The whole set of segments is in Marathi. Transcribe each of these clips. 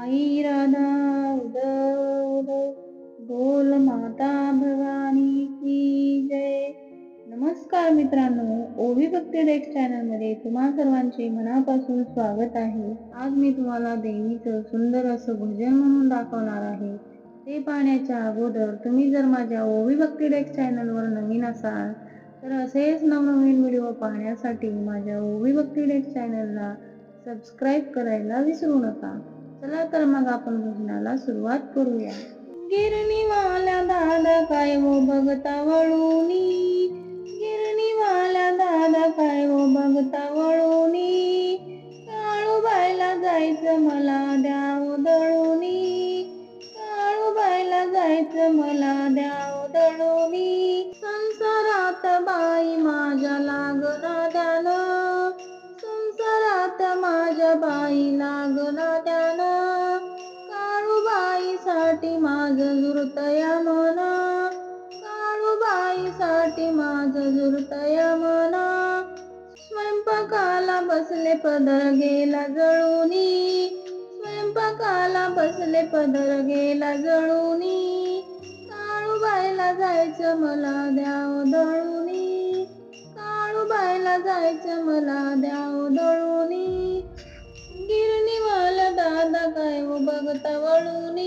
आई राधा उदय उदय. बोल माता भवानी की जय. नमस्कार मित्रांनो ओवी भक्ती डेक्स चॅनलमध्ये तुम्हा सर्वांचे मनापासून स्वागत आहे. आज मी तुम्हाला देवीचं सुंदर असं भजन म्हणून दाखवणार आहे. ते पाहण्याच्या अगोदर तुम्ही जर माझ्या ओवी भक्ती डेक्स चॅनलवर नवीन असाल तर असेच नवनवीन व्हिडिओ पाहण्यासाठी माझ्या ओवी भक्ती डेक्स चॅनलला सबस्क्राईब करायला विसरू नका. चला तर मग आपण भजनाला सुरुवात करूया. गिरणीवाला दादा काय वो बघता वळूनी? गिरणीवाला दादा काय वो बघता वळूनी? काळूबाईला जायचं मला द्याव दळूनी. काळूबाईला जायचं मला द्याव दळूनी. संसारात बाई माझ्या लागना द्यानं संसारात माझ्या बाई लागना द्या झुरतया माझं मना. काळूबाईसाठी माझं झुरतया मना. स्वयंपाकाला बसले पदर गेला जळूनी. स्वयंपाकाला बसले पदर गेला जळूनी. काळूबाईला जायचं मला द्याव दळूनी. काळूबाईला जायचं मला द्याव दळूनी. गिरणीवाला दादा काय हो बघता वळूनी.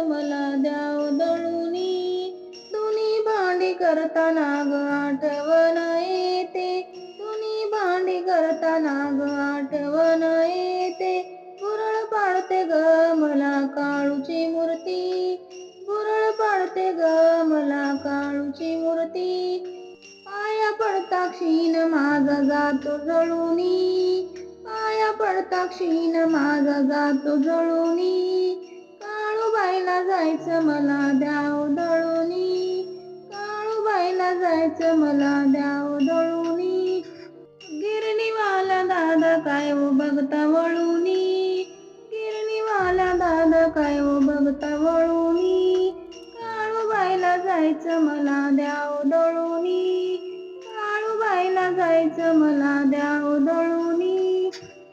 मला द्याव दळूनी. दोन्ही भांडी करताना ग आठवण येते. दोन्ही भांडी करताना ग आठवण येते. बुरळ पाडते ग मला काळूची मूर्ती. गुरळ पाडते ग मला काळूची मूर्ती. पाया पडता क्षीण माग जातो जळूनी. पाया पडता क्षीण माग जातो जळूनी. काळूबाईला मला द्याव दळूनी. गिरणीवाला दादा काय ओ बघता वळूनी. गिरणीवाला दादा काय ओ बघता वळूनी. काळूबाईला जायचं मला द्याव दळूनी. काळूबाईला जायचं मला द्याव दळूनी.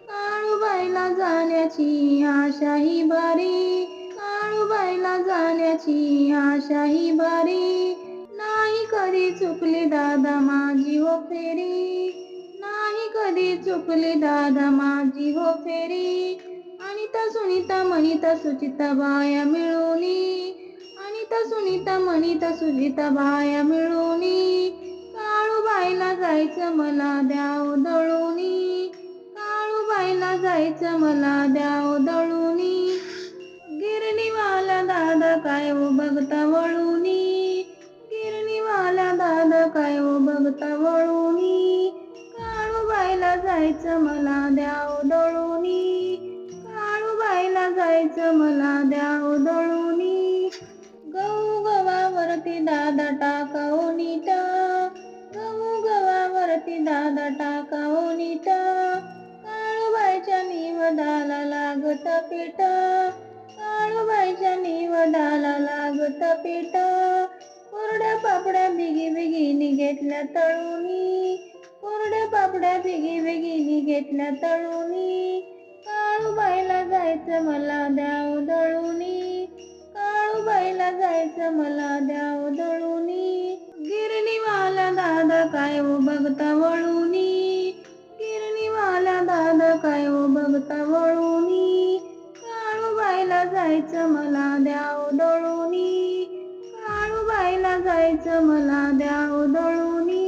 काळूबाईला जाण्याची आशाही बारी काळूबाईला जाण्याची आशाही बारी चुकली दादा माझी हो फेरी. नाही कधी चुकली दादा माझी हो फेरी. अनिता सुनीता मनिता सुचिता बाया मिळूनी. अनिता सुनीता मनिता सुजिता बाया मिळूनी. काळूबाईला जायचं मला द्याव दळूनी. काळूबाईला जायचं मला द्याव दळूनी. गिरणीवाला दादा काय बघता वळूनी. मला द्याव दळूनी. काळूबाईला जायचं मला द्याव दळूनी. गहू गव्हावरती दादा टाकावो नीट. गहू गव्हावरती दादा टाकावो नीट. काळूबाईच्या निवदाला लागत पीठ. काळूबाईच्या निवदाला लागत पीठ. कोरड्या पापड्या बिगी बिगीनी घेतल्या तळूनी. कोरड्या पापड्या बिगी मी घेतल्या तळूनी काळूबाईला जायचं मला द्याव दळूनी. काळूबाईला जायचं मला द्याव दळूनी. गिरणीवाला दादा काय ओ बघता वळूनी. गिरणीवाला दादा काय ओ बघता वळूनी. काळूबाईला जायचं मला द्याव दळूनी. काळूबाईला जायचं मला द्याव दळूनी.